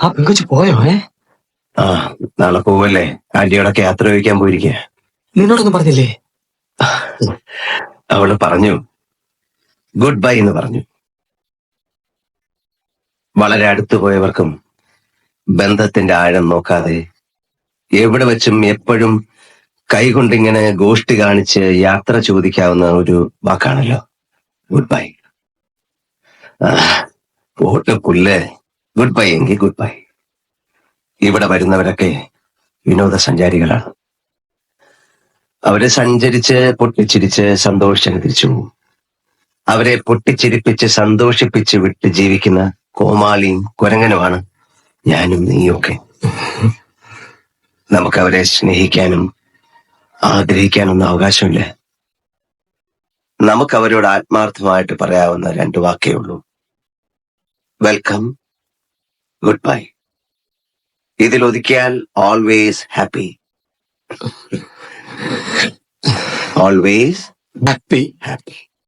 ആ പെങ്കൊച്ചു പോയോ ഏ? ആ നാളെ പോവല്ലേ? ആന്റിയോടൊക്കെ യാത്ര ചോദിക്കാൻ പോയിരിക്കുക നിന്നോടൊന്നും പറഞ്ഞില്ലേ? അവൾ പറഞ്ഞു ഗുഡ് ബൈ എന്ന് പറഞ്ഞു. വളരെ അടുത്തു പോയവർക്കും ബന്ധത്തിന്റെ ആഴം നോക്കാതെ എവിടെ വെച്ചും എപ്പോഴും കൈകൊണ്ടിങ്ങനെ ഗോഷ്ടി കാണിച്ച് യാത്ര ചോദിക്കാവുന്ന ഒരു വാക്കാണല്ലോ. Goodbye. പോട്ട് പുല്ല്. ഗുഡ് ബൈ എങ്കിൽ ഗുഡ് ബൈ ഇവിടെ വരുന്നവരൊക്കെ വിനോദസഞ്ചാരികളാണ്. അവരെ സഞ്ചരിച്ച് പൊട്ടിച്ചിരിച്ച് സന്തോഷം തിരിച്ചു അവരെ പൊട്ടിച്ചിരിപ്പിച്ച് സന്തോഷിപ്പിച്ച് വിട്ട് ജീവിക്കുന്ന കോമാളിയും കുരങ്ങനുമാണ് ഞാനും നീയൊക്കെ. നമുക്ക് അവരെ സ്നേഹിക്കാനും ആഗ്രഹിക്കാനൊന്നും അവകാശമില്ല. നമുക്ക് അവരോട് ആത്മാർത്ഥമായിട്ട് പറയാവുന്ന രണ്ട് വാക്കേ ഉള്ളൂ. വെൽക്കം ഗുഡ് ബൈ ഇതിൽ ഒതുക്കിയാൽ always happy always happy happy.